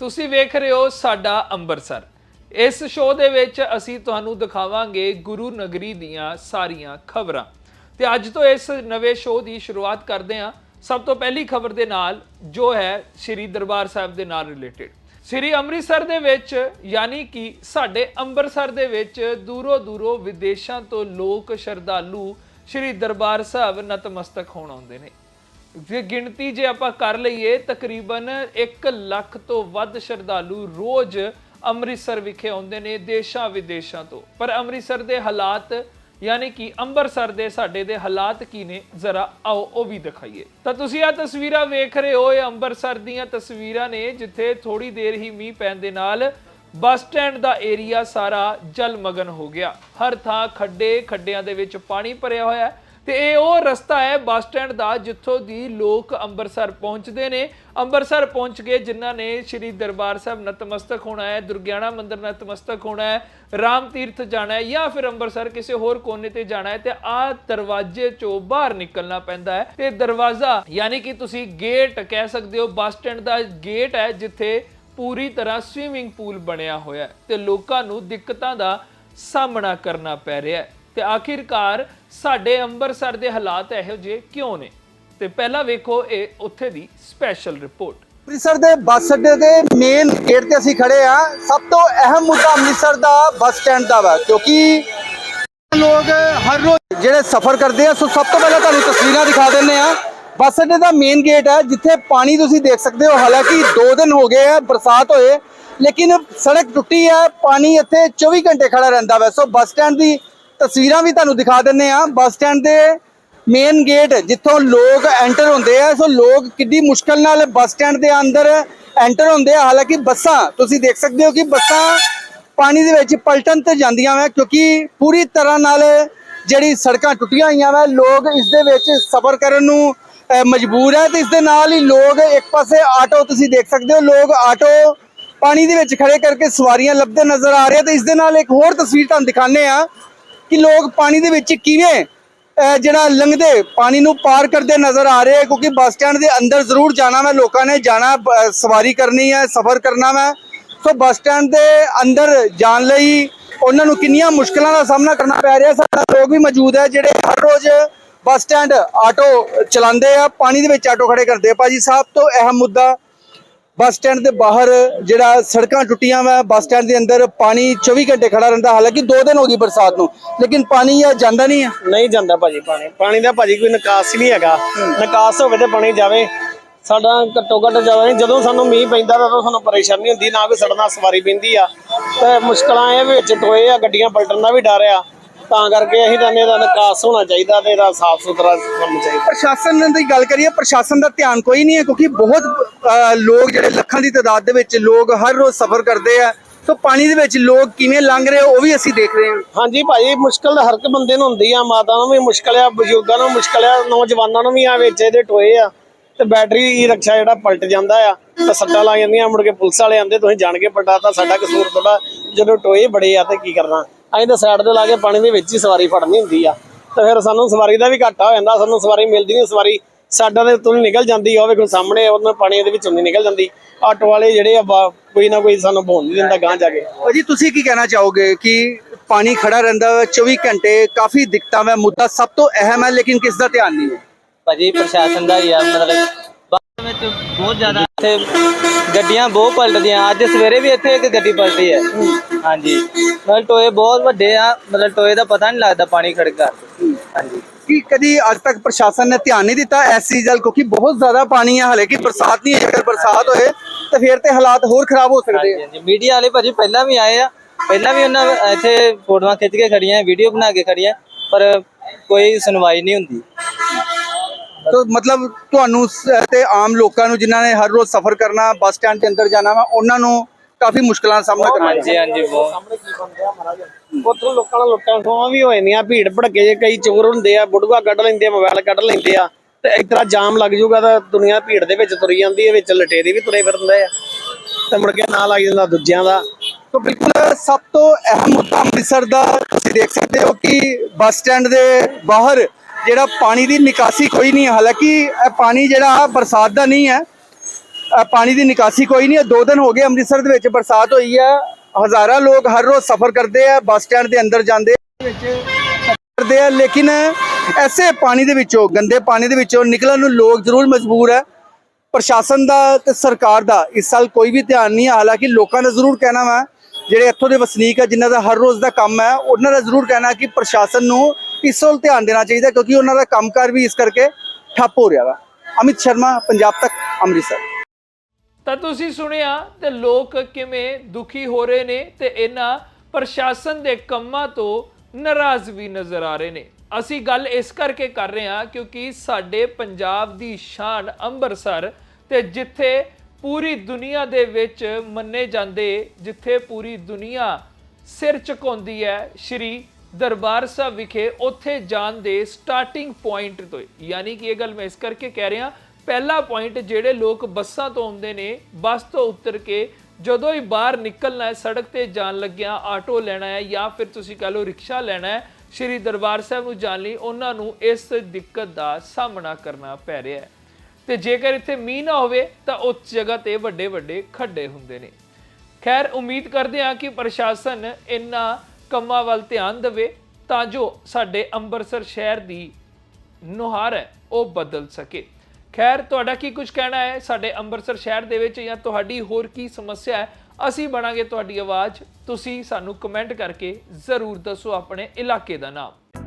ਤੁਸੀਂ ਵੇਖ ਰਹੇ ਹੋ ਸਾਡਾ ਅੰਮ੍ਰਿਤਸਰ। ਇਸ ਸ਼ੋਅ ਦੇ ਵਿੱਚ ਅਸੀਂ ਤੁਹਾਨੂੰ ਦਿਖਾਵਾਂਗੇ ਗੁਰੂ ਨਗਰੀ ਦੀਆਂ ਸਾਰੀਆਂ ਖਬਰਾਂ। ਤੇ ਅੱਜ ਤੋਂ ਇਸ ਨਵੇਂ ਸ਼ੋਅ ਦੀ ਸ਼ੁਰੂਆਤ ਕਰਦੇ ਹਾਂ। ਸਭ ਤੋਂ ਪਹਿਲੀ ਖਬਰ ਦੇ ਨਾਲ ਜੋ ਹੈ ਸ੍ਰੀ ਦਰਬਾਰ ਸਾਹਿਬ ਦੇ ਨਾਲ ਰਿਲੇਟਡ ਸ੍ਰੀ ਅੰਮ੍ਰਿਤਸਰ ਦੇ ਵਿੱਚ ਯਾਨੀ ਕਿ ਸਾਡੇ ਅੰਮ੍ਰਿਤਸਰ ਦੇ ਵਿੱਚ ਦੂਰੋਂ ਦੂਰੋਂ ਵਿਦੇਸ਼ਾਂ ਤੋਂ ਲੋਕ ਸ਼ਰਧਾਲੂ ਸ੍ਰੀ ਦਰਬਾਰ ਸਾਹਿਬ ਨਤਮਸਤਕ ਹੋਣ ਆਉਂਦੇ ਨੇ। ਜੇ ਗਿਣਤੀ ਜੇ ਆਪਾਂ ਕਰ ਲਈਏ, ਤਕਰੀਬਨ 1 ਲੱਖ ਤੋਂ ਵੱਧ ਸ਼ਰਧਾਲੂ ਰੋਜ਼ ਅੰਮ੍ਰਿਤਸਰ ਵਿਖੇ ਆਉਂਦੇ ਨੇ ਦੇਸ਼ਾਂ ਵਿਦੇਸ਼ਾਂ ਤੋਂ। ਪਰ ਅੰਮ੍ਰਿਤਸਰ ਦੇ ਹਾਲਾਤ ਯਾਨੀ ਕਿ ਅੰਮ੍ਰਿਤਸਰ ਦੇ ਸਾਡੇ ਦੇ ਹਾਲਾਤ ਕੀ ਨੇ, ਜ਼ਰਾ ਆਓ ਉਹ ਵੀ ਦਿਖਾਈਏ। ਤਾਂ ਤੁਸੀਂ ਆ ਤਸਵੀਰਾਂ ਵੇਖ ਰਹੇ ਹੋ, ਇਹ ਅੰਮ੍ਰਿਤਸਰ ਦੀਆਂ ਤਸਵੀਰਾਂ ਨੇ, ਜਿੱਥੇ ਥੋੜੀ ਦੇਰ ਹੀ ਮੀਂਹ ਪੈਣ ਦੇ ਨਾਲ ਬੱਸ ਸਟੈਂਡ ਦਾ ਏਰੀਆ ਸਾਰਾ ਜਲਮਗਨ ਹੋ ਗਿਆ। ਹਰ ਥਾਂ ਖੱਡੇ ਖੱਡਿਆਂ ਦੇ ਵਿੱਚ ਪਾਣੀ ਭਰਿਆ ਹੋਇਆ ਹੈ। ਤੇ ਇਹ ਉਹ ਰਸਤਾ ਹੈ ਬੱਸ ਸਟੈਂਡ ਦਾ ਜਿੱਥੋਂ ਦੀ ਲੋਕ ਅੰਮ੍ਰਿਤਸਰ ਪਹੁੰਚਦੇ ਨੇ। ਅੰਮ੍ਰਿਤਸਰ ਪਹੁੰਚ ਕੇ ਜਿਨ੍ਹਾਂ ਨੇ ਸ੍ਰੀ ਦਰਬਾਰ ਸਾਹਿਬ ਨਤਮਸਤਕ ਹੋਣਾ ਹੈ, ਦੁਰਗਿਆਣਾ ਮੰਦਿਰ ਨਤਮਸਤਕ ਹੋਣਾ ਹੈ, ਰਾਮ ਤੀਰਥ ਜਾਣਾ ਹੈ ਜਾਂ ਫਿਰ ਅੰਮ੍ਰਿਤਸਰ ਕਿਸੇ ਹੋਰ ਕੋਨੇ ਤੇ ਜਾਣਾ ਹੈ ਤੇ ਆ ਦਰਵਾਜ਼ੇ ਚੋਂ ਬਾਹਰ ਨਿਕਲਣਾ ਪੈਂਦਾ ਹੈ। ਤੇ ਦਰਵਾਜ਼ਾ ਯਾਨੀ ਕਿ ਤੁਸੀਂ ਗੇਟ ਕਹਿ ਸਕਦੇ ਹੋ, ਬੱਸ ਸਟੈਂਡ ਦਾ ਗੇਟ ਹੈ ਜਿੱਥੇ ਪੂਰੀ ਤਰ੍ਹਾਂ ਸਵੀਮਿੰਗ ਪੂਲ ਬਣਿਆ ਹੋਇਆ ਹੈ ਤੇ ਲੋਕਾਂ ਨੂੰ ਦਿੱਕਤਾਂ ਦਾ ਸਾਹਮਣਾ ਕਰਨਾ ਪੈ ਰਿਹਾ ਹੈ। ਤੇ ਆਖਿਰਕਾਰ ਸਾਡੇ ਅੰਮ੍ਰਿਤਸਰ ਦੇ ਹਾਲਾਤ ਇਹੋ ਜਿਹੇ ਕਿਉਂ ਨੇ? ਤੇ ਪਹਿਲਾਂ ਵੇਖੋ ਇਹ ਉੱਥੇ ਦੀ ਸਪੈਸ਼ਲ ਰਿਪੋਰਟ ਅੰਮ੍ਰਿਤਸਰ ਦੇ ਬੱਸ ਅੱਡੇ ਦੇ ਮੇਨ ਗੇਟ ਤੇ ਅਸੀਂ ਖੜੇ ਆ ਸਭ ਤੋਂ ਅਹਿਮ ਮੁੱਦਾ ਅੰਮ੍ਰਿਤਸਰ ਦਾ ਬੱਸ ਸਟੈਂਡ ਦਾ ਵਾ, ਕਿਉਂਕਿ ਲੋਕ ਹਰ ਰੋਜ਼ ਜਿਹੜੇ ਸਫ਼ਰ ਕਰਦੇ ਆ, ਸੋ ਸਭ ਤੋਂ ਪਹਿਲਾਂ ਤੁਹਾਨੂੰ ਤਸਵੀਰਾਂ ਦਿਖਾ ਦਿੰਨੇ ਆ ਬੱਸ ਅੱਡੇ ਦਾ ਮੇਨ ਗੇਟ ਹੈ, ਜਿੱਥੇ ਪਾਣੀ ਤੁਸੀਂ ਦੇਖ ਸਕਦੇ ਹੋ। ਹਾਲਾਂਕਿ 2 ਦਿਨ ਹੋ ਗਏ ਆ, ਬਰਸਾਤ ਹੋਏ, ਲੇਕਿਨ ਸੜਕ ਟੁੱਟੀ ਹੈ, ਪਾਣੀ ਇੱਥੇ 24 ਘੰਟੇ ਖੜਾ ਰਹਿੰਦਾ ਵਾ। ਸੋ ਬੱਸ ਸਟੈਂਡ ਦੀ ਤਸਵੀਰਾਂ ਵੀ ਤੁਹਾਨੂੰ ਦਿਖਾ ਦਿੰਨੇ ਆ ਬੱਸ ਸਟੈਂਡ ਦੇ ਮੇਨ ਗੇਟ ਜਿੱਥੋਂ ਲੋਕ ਐਂਟਰ ਹੁੰਦੇ ਆ। ਸੋ ਲੋਕ ਕਿੰਨੀ ਮੁਸ਼ਕਲ ਨਾਲ ਬੱਸ ਸਟੈਂਡ ਦੇ ਅੰਦਰ ਐਂਟਰ ਹੁੰਦੇ ਆ। ਹਾਲਾਂਕਿ ਬੱਸਾਂ, ਤੁਸੀਂ ਦੇਖ ਸਕਦੇ ਹੋ ਕਿ ਬੱਸਾਂ ਪਾਣੀ ਦੇ ਵਿੱਚ ਪਲਟਣ ਤੇ ਜਾਂਦੀਆਂ ਵਾ, ਕਿਉਂਕਿ ਪੂਰੀ ਤਰ੍ਹਾਂ ਨਾਲ ਜਿਹੜੀ ਸੜਕਾਂ ਟੁੱਟੀਆਂ ਹੋਈਆਂ ਵਾ, ਲੋਕ ਇਸ ਦੇ ਵਿੱਚ ਸਫ਼ਰ ਕਰਨ ਨੂੰ ਮਜਬੂਰ ਹੈ ਤੇ ਇਸ ਦੇ ਨਾਲ ਹੀ ਲੋਕ ਇੱਕ ਪਾਸੇ ਆਟੋ, ਤੁਸੀਂ ਦੇਖ ਸਕਦੇ ਹੋ, ਲੋਕ ਆਟੋ ਪਾਣੀ ਦੇ ਵਿੱਚ ਖੜੇ ਕਰਕੇ ਸਵਾਰੀਆਂ ਲੱਭਦੇ ਨਜ਼ਰ ਆ ਰਹੇ ਆ ਤੇ ਇਸ ਦੇ ਨਾਲ ਇੱਕ ਹੋਰ ਤਸਵੀਰ ਤੁਹਾਨੂੰ ਦਿਖਾਣੇ ਆ ਕਿ ਲੋਕ ਪਾਣੀ ਦੇ ਵਿੱਚ ਕਿਵੇਂ ਜਿਹੜਾ ਲੰਘਦੇ, ਪਾਣੀ ਨੂੰ ਪਾਰ ਕਰਦੇ ਨਜ਼ਰ ਆ ਰਹੇ ਕਿਉਂਕਿ ਬੱਸ ਸਟੈਂਡ ਦੇ ਅੰਦਰ ਜ਼ਰੂਰ ਜਾਣਾ ਮੈਂ ਲੋਕਾਂ ਨੇ ਜਾਣਾ ਸਵਾਰੀ ਕਰਨੀ ਹੈ ਸਫ਼ਰ ਕਰਨਾ ਮੈਂ ਸੋ ਬੱਸ ਸਟੈਂਡ ਦੇ ਅੰਦਰ ਜਾਣ ਲਈ ਉਹਨਾਂ ਨੂੰ ਕਿੰਨੀਆਂ ਮੁਸ਼ਕਲਾਂ ਦਾ ਸਾਹਮਣਾ ਕਰਨਾ ਪੈ ਰਿਹਾ, ਸਾਡਾ ਲੋਕ ਵੀ ਮੌਜੂਦ ਹੈ, ਜਿਹੜੇ ਹਰ ਰੋਜ਼ ਬੱਸ ਸਟੈਂਡ ਆਟੋ ਚਲਾਉਂਦੇ ਆ, ਪਾਣੀ ਦੇ ਵਿੱਚ ਆਟੋ ਖੜੇ ਕਰਦੇ ਆ। ਭਾਜੀ ਸਾਹਿਬ ਤੋਂ ਅਹਿਮ ਮੁੱਦਾ ਬੱਸ ਸਟੈਂਡ ਦੇ ਬਾਹਰ ਜਿਹੜਾ ਸੜਕਾਂ ਟੁੱਟੀਆਂ ਵਾ ਬੱਸ ਸਟੈਂਡ ਦੇ ਅੰਦਰ ਪਾਣੀ 24 ਘੰਟੇ ਖੜਾ ਰਹਿੰਦਾ ਹਾਲਾਂਕਿ 2 ਦਿਨ ਹੋ ਗਈ ਬਰਸਾਤ ਨੂੰ ਲੇਕਿਨ ਪਾਣੀ ਆ ਜਾਂਦਾ ਨਹੀਂ ਆ। ਨਹੀਂ ਜਾਂਦਾ ਭਾਜੀ ਪਾਣੀ ਪਾਣੀ ਦਾ ਭਾਜੀ ਕੋਈ ਨਿਕਾਸ ਹੀ ਨਹੀਂ ਹੈਗਾ। ਨਿਕਾਸ ਹੋਵੇ ਤੇ ਪਾਣੀ ਜਾਵੇ ਸਾਡਾ ਘੱਟੋ ਘੱਟ ਜਾਵੇ ਜਦੋਂ ਸਾਨੂੰ ਮੀਂਹ ਪੈਂਦਾ ਤਾਂ ਸਾਨੂੰ ਪਰੇਸ਼ਾਨੀ ਹੁੰਦੀ ਨਾ ਕੋਈ ਸੜਨਾ ਸਵਾਰੀ ਪੈਂਦੀ ਆ। ਤੇ ਮੁਸ਼ਕਲਾਂ ਇਹ ਵਿੱਚ ਟੋਏ ਆ ਗੱਡੀਆਂ ਪਲਟਣ ਦਾ ਵੀ ਡਰ ਆ। ਤਾਂ ਕਰਕੇ ਅਸੀਂ ਤਾਂ ਇਹਦਾ ਨਿਕਾਸ ਹੋਣਾ ਚਾਹੀਦਾ ਤੇ ਇਹਦਾ ਸਾਫ਼ ਸੁਥਰਾ ਕੰਮ ਚਾਹੀਦਾ। ਪ੍ਰਸ਼ਾਸਨ ਦੀ ਗੱਲ ਕਰੀਏ ਪ੍ਰਸ਼ਾਸਨ ਦਾ ਧਿਆਨ ਕੋਈ ਨਹੀਂ ਹੈ ਕਿਉਂਕਿ ਬਹੁਤ ਅਹ, ਲੋਕ ਜਿਹੜੇ ਲੱਖਾਂ ਦੀ ਤਾਦਾਦ ਦੇ ਵਿੱਚ ਲੋਕ ਹਰ ਰੋਜ਼ ਸਫ਼ਰ ਕਰਦੇ ਆ। ਸੋ ਪਾਣੀ ਦੇ ਵਿੱਚ ਲੋਕ ਕਿਵੇਂ ਲੰਘ ਰਹੇ ਆ, ਉਹ ਵੀ ਅਸੀਂ ਦੇਖ ਰਹੇ ਹਾਂ। ਹਾਂਜੀ ਭਾਜੀ ਮੁਸ਼ਕਲ ਹਰ ਇੱਕ ਬੰਦੇ ਨੂੰ ਹੁੰਦੀ ਆ ਮਾਤਾ ਨੂੰ ਵੀ ਮੁਸ਼ਕਲ ਆ ਬਜ਼ੁਰਗਾਂ ਨੂੰ ਮੁਸ਼ਕਲ ਆ ਨੌਜਵਾਨਾਂ ਨੂੰ ਵੀ ਆ ਵਿੱਚ ਇਹਦੇ ਟੋਏ ਆ। ਤੇ ਬੈਟਰੀ ਈ ਰਿਕਸ਼ਾ ਜਿਹੜਾ ਪਲਟ ਜਾਂਦਾ ਆ ਤਾਂ ਸੱਟਾਂ ਲੱਗ ਜਾਂਦੀਆਂ ਮੁੜ ਕੇ ਪੁਲਿਸ ਵਾਲੇ ਆਂਦੇ ਤੁਸੀਂ ਜਾਣ ਕੇ ਪਲਟਾਤਾ ਸਾਡਾ ਕਸੂਰ ਤੁਹਾਡਾ ਜਦੋਂ ਟੋਏ ਬੜੇ ਆ ਤੇ ਕੀ ਕਰਨਾ। ਅਸੀਂ ਤਾਂ ਸਾਈਡ ਤੇ ਲਾ ਕੇ ਪਾਣੀ ਦੇ ਵਿੱਚ ਹੀ ਸਵਾਰੀ ਫੜਨੀ ਹੁੰਦੀ ਆ। ਤੇ ਫਿਰ ਸਾਨੂੰ ਸਵਾਰੀ ਦਾ ਵੀ ਘਾਟਾ ਹੋ ਜਾਂਦਾ ਸਾਨੂੰ ਸਵਾਰੀ ਮਿਲਦੀ ਨਹੀਂ ਸਵਾਰੀ ਸਾਡਾ ਦੇ ਤੋਂ ਨਿਕਲ ਜਾਂਦੀ ਆ ਉਹ ਵੇਖੋ ਸਾਹਮਣੇ ਉਹਨਾਂ ਪਾਣੀ ਦੇ ਵਿੱਚੋਂ ਨਿਕਲ ਜਾਂਦੀ। ਆਟੋ ਵਾਲੇ ਜਿਹੜੇ ਆ ਕੋਈ ਨਾ ਕੋਈ ਸਾਨੂੰ ਬੋਲ ਨਹੀਂ ਦਿੰਦਾ ਗਾਂ ਜਾ ਕੇ। ਭਾਜੀ ਤੁਸੀਂ ਕੀ ਕਹਿਣਾ ਚਾਹੋਗੇ ਕਿ ਪਾਣੀ ਖੜਾ ਰਹਿੰਦਾ ਵਾ 24 ਘੰਟੇ ਕਾਫੀ ਦਿੱਕਤਾਂ ਵਾ ਮੁੱਦਾ ਸਭ ਤੋਂ ਅਹਿਮ ਹੈ ਲੇਕਿਨ ਕਿਸ ਦਾ ਧਿਆਨ ਨਹੀਂ ਹੈ? ਭਾਜੀ ਪ੍ਰਸ਼ਾਸਨ ਦਾ ਹੀ ਆ ਮਤਲਬ ਵਿੱਚ ਬਹੁਤ ਜ਼ਿਆਦਾ ਇੱਥੇ ਗੱਡੀਆਂ ਬਹੁਤ ਪਲਟਦੀਆਂ। ਅੱਜ ਸਵੇਰੇ ਵੀ ਇੱਥੇ ਇੱਕ ਗੱਡੀ ਪਲਟੀ ਹੈ। ਹਾਂਜੀ। ਮਤਲਬ ਟੋਏ ਬਹੁਤ ਵੱਡੇ ਆ। ਮਤਲਬ ਟੋਏ ਦਾ ਪਤਾ ਨਹੀਂ ਲੱਗਦਾ ਪਾਣੀ ਖੜਕਾ। ਹਾਂਜੀ। ਕਿ ਕਦੀ ਅੱਜ ਤੱਕ ਪ੍ਰਸ਼ਾਸਨ ਨੇ ਧਿਆਨ ਨਹੀਂ ਦਿੱਤਾ ਇਸ ਚੀਜ਼ ਵੱਲ ਕਿਉਂਕਿ ਬਹੁਤ ਜ਼ਿਆਦਾ ਪਾਣੀ ਹੈ ਹਾਲੇ ਕਿ ਬਰਸਾਤ ਨਹੀਂ ਹੈ ਜੇਕਰ ਬਰਸਾਤ ਹੋਏ ਤਾਂ ਫਿਰ ਤੇ ਹਾਲਾਤ ਹੋਰ ਖਰਾਬ ਹੋ ਸਕਦੇ ਆ। ਹਾਂਜੀ। ਮੀਡੀਆ ਵਾਲੇ ਭਾਜੀ ਪਹਿਲਾਂ ਵੀ ਆਏ ਆ। ਪਹਿਲਾਂ ਵੀ ਉਹਨਾਂ ਇੱਥੇ ਫੋਟੋਆਂ ਖਿੱਚ ਕੇ ਖੜੀਆਂ ਵੀਡੀਓ ਬਣਾ ਕੇ ਖੜੀਆਂ ਪਰ ਕੋਈ ਸੁਣਵਾਈ ਨਹੀਂ ਹੁੰਦੀ। ਤੋ ਮਤਲਬ ਤੁਹਾਨੂੰ ਸ- ਤੇ ਆਮ ਲੋਕਾਂ ਨੂੰ ਜਿਨ੍ਹਾਂ ਨੇ ਹਰ ਰੋਜ਼ ਸਫ਼ਰ ਕਰਨਾ ਬੱਸ ਸਟੈਂਡ ਦੇ ਅੰਦਰ ਜਾਣਾ ਵਾ ਉਹਨਾਂ ਨੂੰ ਕਾਫੀ ਮੁਸ਼ਕਲਾਂ ਦਾ ਸਾਹਮਣਾ ਕਰਨਾ ਪੈਂਦਾ। ਹਾਂਜੀ ਹਾਂਜੀ ਬਹੁਤ। ਸਾਹਮਣੇ ਕੀ ਬਣ ਰਿਹਾ ਮਹਾਰਾਜ? ਉੱਥੋਂ ਲੋਕਾਂ ਨਾਲ ਲੁੱਟਾਂ ਖੋਹਾਂ ਵੀ ਹੋ ਜਾਂਦੀਆਂ ਭੀੜ ਭੜਕੇ ਜੇ ਕਈ ਚੋਰ ਹੁੰਦੇ ਆ ਬੁੜਗਾ ਕੱਢ ਲੈਂਦੇ ਆ ਮੋਬਾਈਲ ਕੱਢ ਲੈਂਦੇ ਆ ਤੇ ਇਸ ਤਰ੍ਹਾਂ ਜਾਮ ਲੱਗ ਜਾਊਗਾ ਤਾਂ ਦੁਨੀਆ ਭੀੜ ਦੇ ਵਿੱਚ ਤੁਰੀ ਜਾਂਦੀ ਹੈ ਵਿੱਚ ਲਟੇਰੇ ਵੀ ਤੁਰੇ ਫਿਰਦੇ ਆ ਤੇ ਮੁੜ ਕੇ ਨਾਲ ਲੱਗ ਜਾਂਦਾ ਦੂਜਿਆਂ ਦਾ। ਤੋ ਬਿਲਕੁਲ ਸਭ ਤੋਂ ਅਹਿਮ ਮੁੱਦਾ ਅੰਮ੍ਰਿਤਸਰ ਦਾ ਤੁਸੀਂ ਦੇਖ ਸਕਦੇ ਹੋ ਕਿ ਬੱਸ ਸਟੈਂਡ ਦੇ ਬਾਹਰ ਜਿਹੜਾ ਪਾਣੀ ਦੀ ਨਿਕਾਸੀ ਕੋਈ ਨਹੀਂ ਹੈ। ਹਾਲਾਂਕਿ ਇਹ ਪਾਣੀ ਜਿਹੜਾ ਬਰਸਾਤ ਦਾ ਨਹੀਂ ਹੈ। ਪਾਣੀ ਦੀ ਨਿਕਾਸੀ ਕੋਈ ਨਹੀਂ ਹੈ। ਦੋ ਦਿਨ ਹੋ ਗਏ ਅੰਮ੍ਰਿਤਸਰ ਦੇ ਵਿੱਚ ਬਰਸਾਤ ਹੋਈ ਹੈ। ਹਜ਼ਾਰਾਂ ਲੋਕ ਹਰ ਰੋਜ਼ ਸਫ਼ਰ ਕਰਦੇ ਆ, ਬੱਸ ਸਟੈਂਡ ਦੇ ਅੰਦਰ ਜਾਂਦੇ ਵਿੱਚ ਕਰਦੇ ਆ। ਲੇਕਿਨ ਐਸੇ ਪਾਣੀ ਦੇ ਵਿੱਚੋਂ, ਗੰਦੇ ਪਾਣੀ ਦੇ ਵਿੱਚੋਂ ਨਿਕਲਣ ਨੂੰ ਲੋਕ ਜ਼ਰੂਰ ਮਜਬੂਰ ਹੈ। ਪ੍ਰਸ਼ਾਸਨ ਦਾ ਤੇ ਸਰਕਾਰ ਦਾ ਇਸ ਸਾਲ ਕੋਈ ਵੀ ਧਿਆਨ ਨਹੀਂ ਹੈ। ਹਾਲਾਂਕਿ ਲੋਕਾਂ ਦਾ ਜ਼ਰੂਰ ਕਹਿਣਾ ਵਾ, ਜਿਹੜੇ ਇੱਥੋਂ ਦੇ ਵਸਨੀਕ ਹੈ ਜਿਨ੍ਹਾਂ ਦਾ ਹਰ ਰੋਜ਼ ਦਾ ਕੰਮ ਹੈ, ਉਹਨਾਂ ਦਾ ਜ਼ਰੂਰ ਕਹਿਣਾ ਕਿ ਪ੍ਰਸ਼ਾਸਨ ਨੂੰ ਇਸ ਵੱਲ ਧਿਆਨ ਦੇਣਾ ਚਾਹੀਦਾ ਕਿਉਂਕਿ ਉਹਨਾਂ ਦਾ ਕੰਮਕਾਰ ਵੀ ਇਸ ਕਰਕੇ ਠੱਪ ਹੋ ਰਿਹਾ ਵਾ। ਅਮਿਤ ਸ਼ਰਮਾ, ਪੰਜਾਬ ਤੱਕ, ਅੰਮ੍ਰਿਤਸਰ। ਤਾਂ ਤੁਸੀਂ ਸੁਣਿਆ ਤੇ ਲੋਕ ਕਿਵੇਂ ਦੁਖੀ ਹੋ ਰਹੇ ਨੇ ਤੇ ਇਹਨਾਂ ਪ੍ਰਸ਼ਾਸਨ ਦੇ ਕੰਮਾਂ ਤੋਂ ਨਾਰਾਜ਼ ਵੀ ਨਜ਼ਰ ਆ ਰਹੇ ਨੇ। ਅਸੀਂ ਗੱਲ ਇਸ ਕਰਕੇ ਕਰ ਰਹੇ ਹਾਂ ਕਿਉਂਕਿ ਸਾਡੇ ਪੰਜਾਬ ਦੀ ਸ਼ਾਨ ਅੰਮ੍ਰਿਤਸਰ ਤੇ ਜਿੱਥੇ ਪੂਰੀ ਦੁਨੀਆ ਦੇ ਵਿੱਚ ਮੰਨੇ ਜਾਂਦੇ, ਜਿੱਥੇ ਪੂਰੀ ਦੁਨੀਆ ਸਿਰ ਝੁਕਾਉਂਦੀ ਹੈ, ਸ਼੍ਰੀ ਦਰਬਾਰ ਸਾਹਿਬ ਵਿਖੇ ਉੱਥੇ ਜਾਣ ਦੇ ਸਟਾਰਟਿੰਗ ਪੁਆਇੰਟ ਤੋਂ ਯਾਨੀ ਕਿ ਇਹ ਗੱਲ ਮੈਂ ਇਸ ਕਰਕੇ ਕਹਿ ਰਿਹਾ, ਪਹਿਲਾ ਪੁਆਇੰਟ ਜਿਹੜੇ ਲੋਕ ਬੱਸਾਂ ਤੋਂ ਆਉਂਦੇ ਨੇ, ਬੱਸ ਤੋਂ ਉਤਰ ਕੇ ਜਦੋਂ ਹੀ ਬਾਹਰ ਨਿਕਲਣਾ ਹੈ, ਸੜਕ ਤੇ ਜਾਣ ਲੱਗਿਆ ਆਟੋ ਲੈਣਾ ਹੈ ਜਾਂ ਫਿਰ ਤੁਸੀਂ ਕਹ ਲਓ ਰਿਕਸ਼ਾ ਲੈਣਾ ਹੈ, ਸ਼੍ਰੀ ਦਰਬਾਰ ਸਾਹਿਬ ਨੂੰ ਜਾਣ ਲਈ ਉਹਨਾਂ ਨੂੰ ਇਸ ਦਿੱਕਤ ਦਾ ਸਾਹਮਣਾ ਕਰਨਾ ਪੈ ਰਿਹਾ ਹੈ। ਤੇ ਜੇਕਰ ਇੱਥੇ ਮੀਂਹ ਨਾ ਹੋਵੇ ਤਾਂ ਉਸ ਜਗ੍ਹਾ ਤੇ ਵੱਡੇ ਵੱਡੇ ਖੱਡੇ ਹੁੰਦੇ ਨੇ। ਖੈਰ, ਉਮੀਦ ਕਰਦੇ ਹਾਂ ਕਿ ਪ੍ਰਸ਼ਾਸਨ ਇਨ੍ਹਾਂ ਕੰਮਾਂ ਵੱਲ ਧਿਆਨ ਦੇਵੇ, ਤਾਂ ਜੋ ਸਾਡੇ ਅੰਮ੍ਰਿਤਸਰ ਸ਼ਹਿਰ ਦੀ ਨੁਹਾਰ ਹੈ, ਉਹ ਬਦਲ ਸਕੇ। ਖੈਰ, ਤੁਹਾਡਾ ਕੀ ਕੁਝ ਕਹਿਣਾ ਹੈ ਸਾਡੇ ਅੰਮ੍ਰਿਤਸਰ ਸ਼ਹਿਰ ਦੇ ਵਿੱਚ, ਜਾਂ ਤੁਹਾਡੀ ਹੋਰ ਕੀ ਸਮੱਸਿਆ ਹੈ? ਅਸੀਂ ਬਣਾਂਗੇ ਤੁਹਾਡੀ ਆਵਾਜ਼। ਤੁਸੀਂ ਸਾਨੂੰ ਕਮੈਂਟ ਕਰਕੇ ਜ਼ਰੂਰ ਦੱਸੋ ਆਪਣੇ ਇਲਾਕੇ ਦਾ ਨਾਮ।